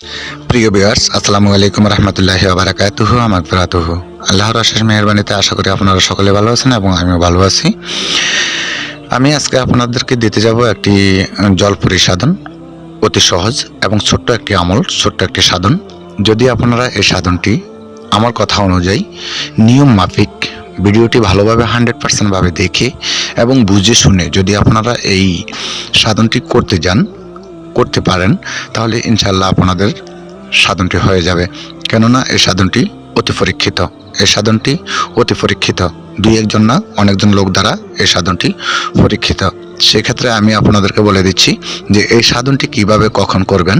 প্রিয় বিয়ার্স আসসালামু আলাইকুম রহমতুল্লাহি বারাকাতুহু আমার ফেরাতুহু আল্লাহর আশেষ মেহরবানিতে আশা করি আপনারা সকলে ভালো আছেন এবং আমিও ভালো আছি। আমি আজকে আপনাদেরকে দিতে যাব একটি জল পরিসাধন অতি সহজ এবং ছোট্ট একটি আমল, ছোট্ট একটি সাধন। যদি আপনারা এই সাধনটি আমার কথা অনুযায়ী নিয়ম মাফিক ভিডিওটি ভালোভাবে হান্ড্রেড পার্সেন্টভাবে দেখে এবং বুঝে শুনে যদি আপনারা এই সাধনটি করতে যান করতে পারেন তাহলে ইনশাল্লাহ আপনাদের সাধনটি হয়ে যাবে। কেননা এই সাধনটি অতি পরীক্ষিত। এই সাধনটি অতি পরীক্ষিত। দুই একজন না অনেকজন লোক দ্বারা এই সাধনটি পরীক্ষিত। সেক্ষেত্রে আমি আপনাদেরকে বলে দিচ্ছি যে এই সাধনটি কীভাবে কখন করবেন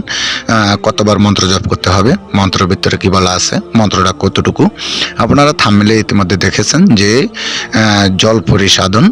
কতবার মন্ত্র জপ করতে হবে মন্ত্রের ভিতরে কী বলা আছে মন্ত্রটা কতটুকু। আপনারা থামলে ইতিমধ্যে দেখেছেন যে আহ, জল পরিসাধন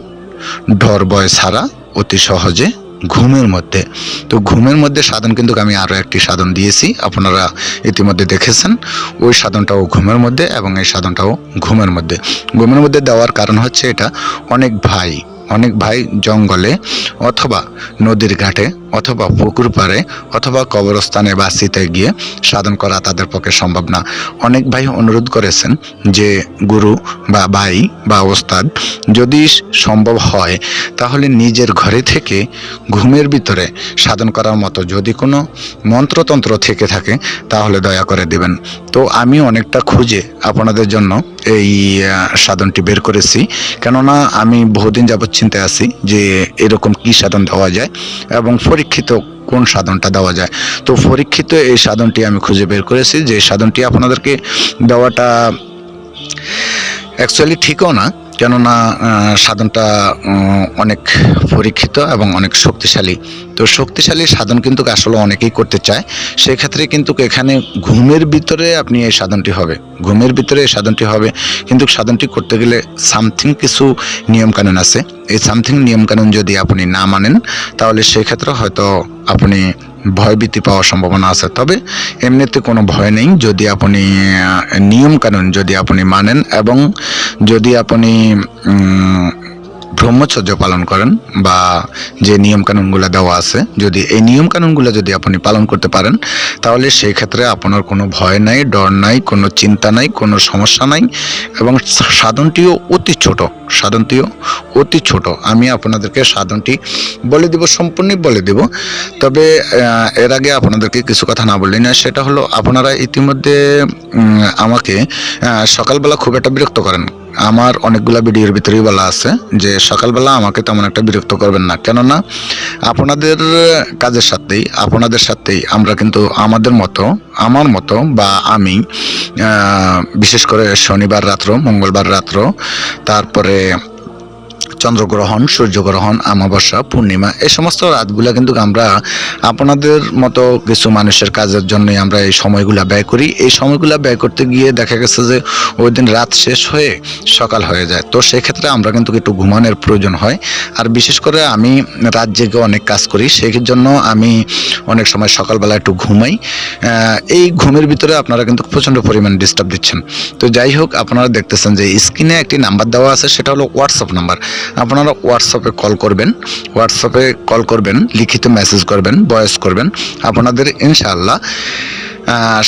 ঢর বয় ছাড়া অতি সহজে ঘুমের মধ্যে। তো ঘুমের মধ্যে সাধন কিন্তু আমি আরও একটি সাধন দিয়েছি, আপনারা ইতিমধ্যে দেখেছেন। ওই সাধনটাও ঘুমের মধ্যে এবং এই সাধনটাও ঘুমের মধ্যে। ঘুমের মধ্যে দেওয়ার কারণ হচ্ছে এটা, অনেক ভাই অনেক ভাই জঙ্গলে অথবা নদীর ঘাটে অথবা পুকুর পাড়ে অথবা কবরস্থানে বা শীতে গিয়ে সাধন করা তাদের পক্ষে সম্ভব না। অনেক ভাই অনুরোধ করেছেন যে, গুরু বা ভাই বা ওস্তাদ, যদি সম্ভব হয়, তাহলে নিজের ঘরে থেকে ঘুমের ভিতরে সাধন করার মতো যদি কোনো মন্ত্রতন্ত্র থেকে থাকে, তাহলে দয়া করে দিবেন। তো আমি অনেকটা খুঁজে আপনাদের জন্য এই সাধনটি বের করেছি। কেননা আমি বহুদিন যাবৎ চিন্তায় আছি যে, এরকম কি সাধন দেওয়া যায় এবং পরীক্ষিত কোন সাধনটা দেওয়া যায়। তো পরীক্ষিত এই সাধনটি আমি খুঁজে বের করেছি যে সাধনটি আপনাদেরকে দেওয়াটা অ্যাকচুয়ালি ঠিকও না, কেননা সাধনটা অনেক পরীক্ষিত এবং অনেক শক্তিশালী। তো শক্তিশালী সাধন কিন্তু আসলে অনেকেই করতে চায়। সেক্ষেত্রে কিন্তু এখানে ঘুমের ভিতরে আপনি এই সাধনটি হবে। ঘুমের ভিতরে এই সাধনটি হবে। কিন্তু সাধনটি করতে গেলে সামথিং কিছু নিয়মকানুন আছে। এই সামথিং নিয়মকানুন যদি আপনি না মানেন, তাহলে সেক্ষেত্রে হয়তো আপনি ভয়ভীতি পাওয়ার সম্ভাবনা আছে। তবে এমনিতে কোনো ভয় নেই। যদি আপনি নিয়মকানুন যদি আপনি মানেন এবং যদি আপনি ব্রহ্মচর্য পালন করেন বা যে নিয়মকানুনগুলো দেওয়া আছে, যদি এই নিয়মকানুনগুলো যদি আপনি পালন করতে পারেন, তাহলে সেই ক্ষেত্রে আপনার কোনো ভয় নাই, ডর নাই, কোনো চিন্তা নাই, কোনো সমস্যা নাই এবং সাধনটিও অতি ছোট, সাধনটিও অতি ছোট। আমি আপনাদেরকে সাধনটি বলে দিব, সম্পূর্ণই বলে দিব। তবে এর আগে আপনাদেরকে কিছু কথা না বললি না সেটা হলো আপনারা ইতিমধ্যে আমাকে সকালবেলা খুব একটা বিরক্ত করেন। আমার অনেকগুলো ভিডিওর ভিতরেই বলা আছে যে সকালবেলা আমাকে তেমন একটা বিরক্ত করবেন না। কেননা আপনাদের কাজের সাথেই, আপনাদের সাথেই আমরা কিন্তু আমাদের মতো, আমার মতো বা আমি বিশেষ করে শনিবার রাত্র, মঙ্গলবার রাত্র, তারপরে চন্দ্রগ্রহণ, সূর্যগ্রহণ আমাবস্যা পূর্ণিমা, এই সমস্ত রাতগুলা কিন্তু আমরা আপনাদের মতো কিছু মানুষের কাজের জন্যই আমরা এই সময়গুলো ব্যয় করি। এই সময়গুলো ব্যয় করতে গিয়ে দেখা গেছে যে ওই দিন রাত শেষ হয়ে সকাল হয়ে যায়। তো সেক্ষেত্রে আমরা কিন্তু একটু ঘুমানোর প্রয়োজন হয়। আর বিশেষ করে আমি রাত জেগে অনেক কাজ করি সেই জন্য আমি অনেক সময় সকালবেলা একটু ঘুমাই। এই ঘুমের ভিতরে আপনারা কিন্তু প্রচণ্ড পরিমাণ ডিস্টার্ব দিচ্ছেন। তো যাই হোক, আপনারা দেখতেছেন যে স্ক্রিনে একটি নাম্বার দেওয়া আছে, সেটা হলো হোয়াটসঅ্যাপ নাম্বার আপনারা হোয়াটসঅ্যাপে কল করবেন হোয়াটসঅ্যাপে কল করবেন, লিখিত মেসেজ করবেন বয়স করবেন। আপনাদের ইনশাআল্লাহ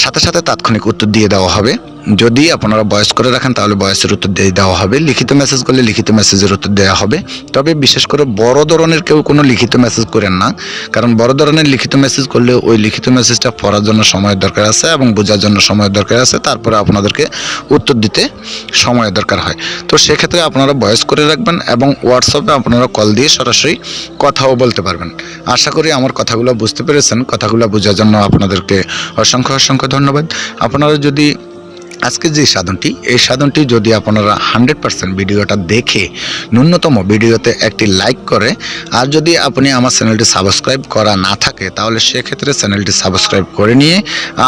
সাথে সাথে তাৎক্ষণিক উত্তর দিয়ে দেওয়া হবে। যদি আপনারা বয়স করে রাখেন, তাহলে বয়সের উত্তর দিয়ে দেওয়া হবে। লিখিত মেসেজ করলে লিখিত মেসেজের উত্তর দেওয়া হবে। তবে বিশেষ করে বড় ধরনের কেউ কোনো লিখিত মেসেজ করেন না। কারণ বড় ধরনের লিখিত মেসেজ করলে ওই লিখিত মেসেজটা পড়ার জন্য সময়ের দরকার আছে এবং বোঝার জন্য সময়ের দরকার আছে। তারপরে আপনাদেরকে উত্তর দিতে সময়ের দরকার হয়। তো সেক্ষেত্রে আপনারা বয়স করে রাখবেন এবং হোয়াটসঅ্যাপে আপনারা কল দিয়ে সরাসরি কথাও বলতে পারবেন। আশা করি আমার কথাগুলো বুঝতে পেরেছেন। কথাগুলো বোঝার জন্য আপনাদেরকে অসংখ্য অসংখ্য ধন্যবাদ। আপনারা যদি আজকে যে সাধনটি, এই সাধনটি যদি আপনারা হান্ড্রেড পার্সেন্ট ভিডিওটা দেখে ন্যূনতম ভিডিওতে একটি লাইক করে, আর যদি আপনি আমার চ্যানেলটি সাবস্ক্রাইব করা না থাকে, তাহলে সেক্ষেত্রে চ্যানেলটি সাবস্ক্রাইব করে নিয়ে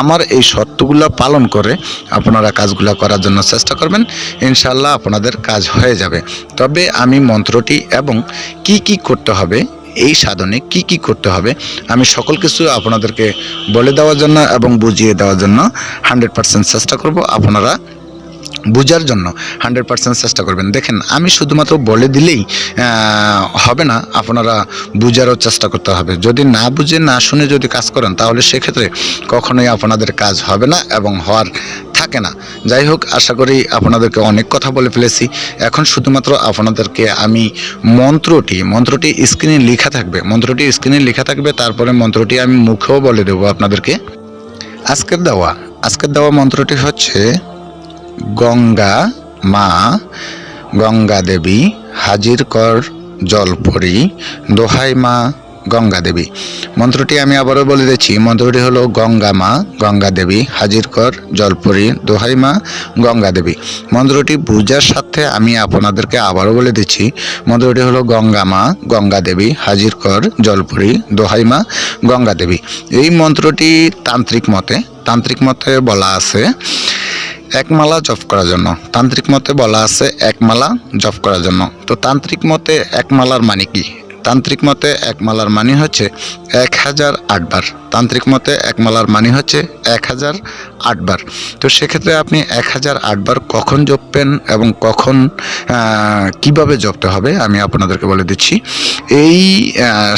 আমার এই শর্তগুলো পালন করে আপনারা কাজগুলো করার জন্য চেষ্টা করবেন। ইনশাল্লাহ আপনাদের কাজ হয়ে যাবে। তবে আমি মন্ত্রটি এবং কি কি করতে হবে এই সাধনে কি কি করতে হবে? আমি সকল কিছু আপনাদেরকে বলে দেওয়ার জন্য এবং বুঝিয়ে দেওয়ার জন্য হান্ড্রেড পার্সেন্ট চেষ্টা করব আপনারা বোঝার জন্য হান্ড্রেড পার্সেন্ট চেষ্টা করবেন। দেখেন, আমি শুধুমাত্র বলে দিলেই হবে না, আপনারা বুঝারও চেষ্টা করতে হবে। যদি না বুঝে, না শুনে যদি কাজ করেন, তাহলে সেক্ষেত্রে কখনোই আপনাদের কাজ হবে না এবং হওয়ার থাকে না। যাই হোক, আশা করি আপনাদেরকে অনেক কথা বলে ফেলেছি। এখন শুধুমাত্র আপনাদেরকে আমি মন্ত্রটি মন্ত্রটি স্ক্রিনে লেখা থাকবে, মন্ত্রটি স্ক্রিনে লেখা থাকবে, তারপরে মন্ত্রটি আমি মুখেও বলে দেবো আপনাদেরকে। আজকের দেওয়া আজকের দেওয়া মন্ত্রটি হচ্ছে, গঙ্গা মা, গঙ্গা দেবী, হাজির কর জলপরি দোহাই মা গঙ্গা দেবী। মন্ত্রটি আমি আবারও বলে দিচ্ছি, মন্ত্রটি হলো গঙ্গা মা, গঙ্গা দেবী হাজির কর জলপরি, দোহাই মা, গঙ্গা দেবী। মন্ত্রটি পূজার সাথে আমি আপনাদেরকে আবারও বলে দিচ্ছি, মন্ত্রটি হলো গঙ্গা মা, গঙ্গা দেবী হাজির কর জলপরি, দোহাই মা, গঙ্গা দেবী। এই মন্ত্রটি তান্ত্রিক মতে তান্ত্রিক মতে বলা আছে একমালা জপ করার জন্য। তান্ত্রিক মতে বলা আছে একমালা জপ করার জন্য। তো তান্ত্রিক মতে একমালার মানে কি? তান্ত্রিক মতে একমালার মানে হচ্ছে এক হাজার আটবার তান্ত্রিক মতে একমালার মানে হচ্ছে এক হাজার আটবার তো সেক্ষেত্রে আপনি এক হাজার আটবার কখন জপবেন এবং কখন কীভাবে জপতে হবে আমি আপনাদেরকে বলে দিচ্ছি। এই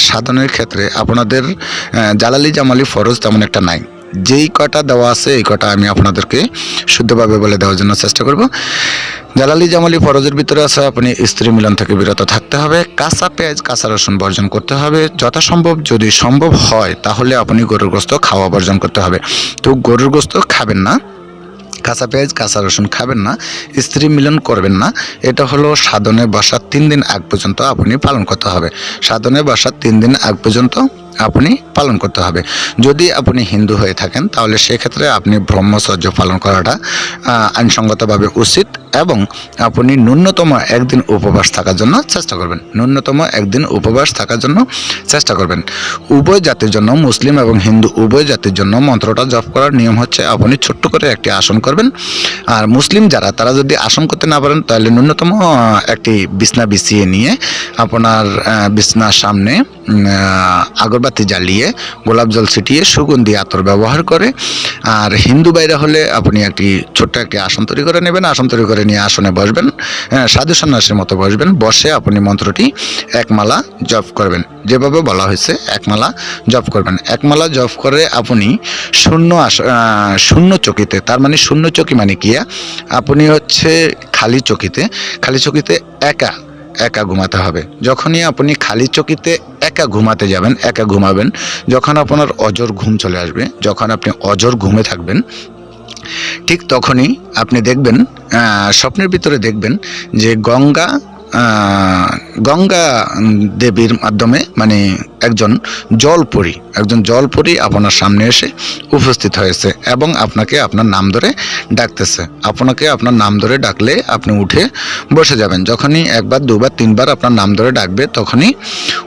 সাধনের ক্ষেত্রে আপনাদের জালালি জামালি ফরজ তেমন একটা নাই। যেই কটা দেওয়া আছে, এই কটা আমি আপনাদেরকে শুদ্ধভাবে বলে দেওয়ার জন্য চেষ্টা করব। জালালি জামালি ফরজের ভিতরে আছে, আপনি স্ত্রী মিলন থেকে বিরত থাকতে হবে। কাঁচা পেঁয়াজ, কাঁচা রসুন বর্জন করতে হবে। যথাসম্ভব যদি সম্ভব হয়, তাহলে আপনি গরুর গোস্ত খাওয়া বর্জন করতে হবে। তো গরুর গোস্ত খাবেন না, কাঁচা পেঁয়াজ, কাঁচা রসুন খাবেন না, স্ত্রী মিলন করবেন না। এটা হলো সাধনে বসার তিন দিন আগ পর্যন্ত আপনি পালন করতে হবে। সাধনে বসার তিন দিন আগ পর্যন্ত আপনি পালন করতে হবে। যদি আপনি হিন্দু হয়ে থাকেন, তাহলে সেক্ষেত্রে আপনি ব্রহ্মচর্য পালন করাটা আইনসঙ্গতভাবে উচিত। এবং আপনি ন্যূনতম একদিন উপবাস থাকার জন্য চেষ্টা করবেন। ন্যূনতম একদিন উপবাস থাকার জন্য চেষ্টা করবেন। উভয় জাতির জন্য, মুসলিম এবং হিন্দু, উভয় জাতির জন্য মন্ত্রটা জপ করার নিয়ম হচ্ছে আপনি ছোট্ট করে একটি আসন করবেন। আর মুসলিম যারা, তারা যদি আসন করতে না পারেন, তাহলে ন্যূনতম একটি বিছনা বিছিয়ে নিয়ে আপনার বিছনার সামনে আগরবাতি জ্বালিয়ে, গোলাপ জল ছিটিয়ে সুগন্ধি আতর ব্যবহার করে। আর হিন্দু বাইরে হলে আপনি একটি ছোট্ট একটি আসন তৈরি করে নেবেন। আসন তৈরি করে নিয়ে আসনে বসবেন হ্যাঁ, সাধু সন্ন্যাসীর মতো বসবেন বসে আপনি মন্ত্রটি একমালা জপ করবেন। যেভাবে বলা হয়েছে একমালা জপ করবেন। একমালা জপ করে আপনি শূন্য আস শূন্য চকিতে তার মানে শূন্য চকি মানে কি? আপনি হচ্ছে খালি চকিতে খালি চকিতে একা একা ঘুমাতে হবে। যখনই আপনি খালি চকিতে একা ঘুমাতে যাবেন একা ঘুমাবেন যখন আপনার অজর ঘুম চলে আসবে যখন আপনি অজর ঘুমে থাকবেন ঠিক তখনই আপনি দেখবেন স্বপ্নের ভিতরে দেখবেন যে গঙ্গা গঙ্গা দেবীর মাধ্যমে মানে একজন জলপরি একজন জলপরি আপনার সামনে এসে উপস্থিত হয়েছে এবং আপনাকে আপনার নাম ধরে ডাকতেছে। আপনাকে আপনার নাম ধরে ডাকলে আপনি উঠে বসে যাবেন। যখনই একবার, দুবার, তিনবার আপনার নাম ধরে ডাকবে, তখনই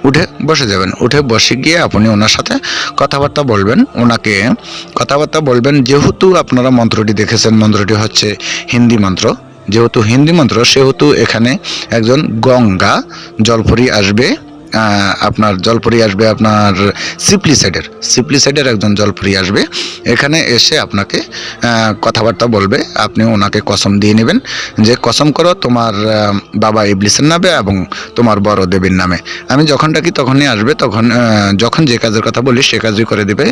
উঠে বসে যাবেন। উঠে বসে গিয়ে আপনি ওনার সাথে কথাবার্তা বলবেন। ওনাকে কথাবার্তা বলবেন, যেহেতু আপনারা মন্ত্রটি দেখেছেন, মন্ত্রটি হচ্ছে হিন্দি মন্ত্র। যেহেতু হিন্দি মন্ত্র সেহেতু এখানে একজন গঙ্গা জলপরি আসবে। আপনার জলপুরি আসবে আপনার সিপলি সাইডের সিপলি সাইডের একজন জলপুরি আসবে। এখানে এসে আপনাকে কথাবার্তা বলবে। আপনি ওনাকে কসম দিয়ে নেবেন যে, কসম করো, তোমার বাবা ইবলিসের নামে এবং তোমার বড় দেবীর নামে। আমি যখন ডাকি, তখনই আসবে। তখন যখন যে কাজের কথা বলি, সে কাজই করে দেবে।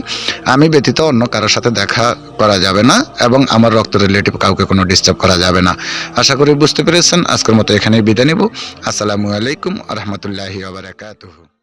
আমি ব্যতীত অন্য কারোর সাথে দেখা করা যাবে না এবং আমার রক্ত রিলেটিভ কাউকে কোনো ডিস্টার্ব করা যাবে না। আশা করি বুঝতে পেরেছেন। আজকের মতো এখানেই বিদায় নেব। আসসালামু আলাইকুম রহমতুল্লাহি আবরাকাতুহু